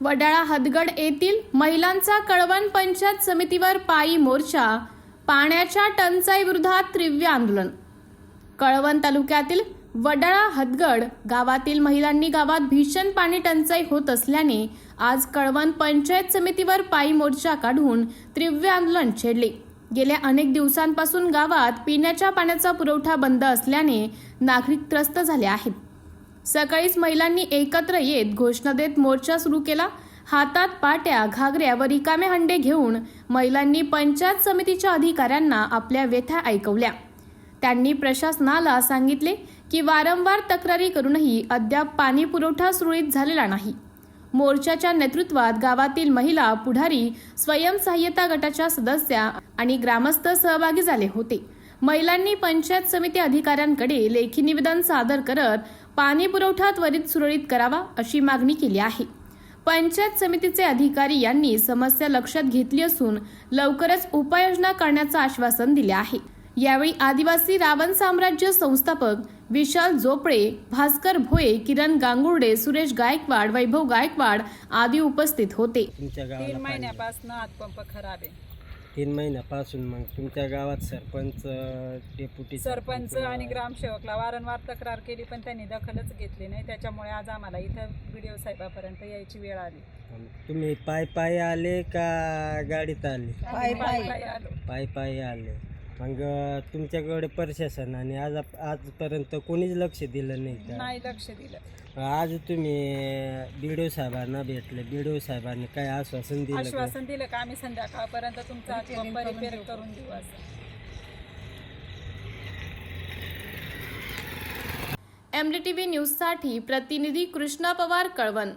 वडाळा हदगड येथील महिलांचा कळवण पंचायत समितीवर पायी मोर्चा पाण्याच्या टंचाई विरोधात तीव्र आंदोलन. कळवण तालुक्यातील वडाळा हदगड गावातील महिलांनी गावात भीषण पाणी टंचाई होत असल्याने आज कळवण पंचायत समितीवर पायी मोर्चा काढून तीव्र आंदोलन छेडले. गेल्या अनेक दिवसांपासून गावात पिण्याच्या पाण्याचा पुरवठा बंद असल्याने नागरिक त्रस्त झाले आहेत. सकाळीच महिलांनी एकत्र येत घोषणा देत मोर्चा सुरू केला. हातात पाट्या घागऱ्या व रिकामे हंडे घेऊन महिलांनी पंचायत समितीच्या अधिकाऱ्यांना आपल्या व्यथा ऐकवल्या. त्यांनी प्रशासनाला सांगितले की वारंवार तक्रारी करूनही अद्याप पाणी पुरवठा सुरळीत झालेला नाही. मोर्चाच्या नेतृत्वात गावातील महिला पुढारी स्वयंसहाय्यता गटाच्या सदस्या आणि ग्रामस्थ सहभागी झाले होते. महिलांनी पंचायत समिती अधिकाऱ्यांकडे लेखी निवेदन सादर करत पाणी पुरवठा त्वरित सुरळीत करावा अशी मागणी केली आहे. पंचायत समितीचे अधिकारी यांनी समस्या लक्षात घेतली असून लवकरच उपाययोजना करण्याचं आश्वासन दिले आहे. यावेळी आदिवासी रावण साम्राज्य संस्थापक विशाल जोपळे भास्कर भोये किरण गांगुर्डे सुरेश गायकवाड वैभव गायकवाड आदी उपस्थित होते. तीन महिन्यापासून हातपंप खराब आहे. तीन महिन्यापासून मग तुमच्या गावात सरपंच डेप्युटी सरपंच आणि ग्रामसेवकला वारंवार तक्रार केली पण त्यांनी दखलच घेतली नाही. त्याच्यामुळे आज आम्हाला इथं व्हिडिओ साहेबापर्यंत यायची वेळ आली. तुम्ही पाय पाय आले का गाडीत आले? पायी पायी आलो. पाय पाय आले. मग तुमच्याकडे प्रशासन आणि आज आजपर्यंत कोणीच लक्ष दिलं नाही का? नाही लक्ष दिलं. आज तुम्ही बीडीओ साहेबांना भेटले. बीडीओ साहेबांनी काय आश्वासन दिलं का? आश्वासन दिलं का? आम्ही संध्याकाळपर्यंत तुमचा हातपंप रिपेअर करून देऊ. असं. एमडीटीव्ही न्यूजसाठी प्रतिनिधी कृष्णा पवार कळवण.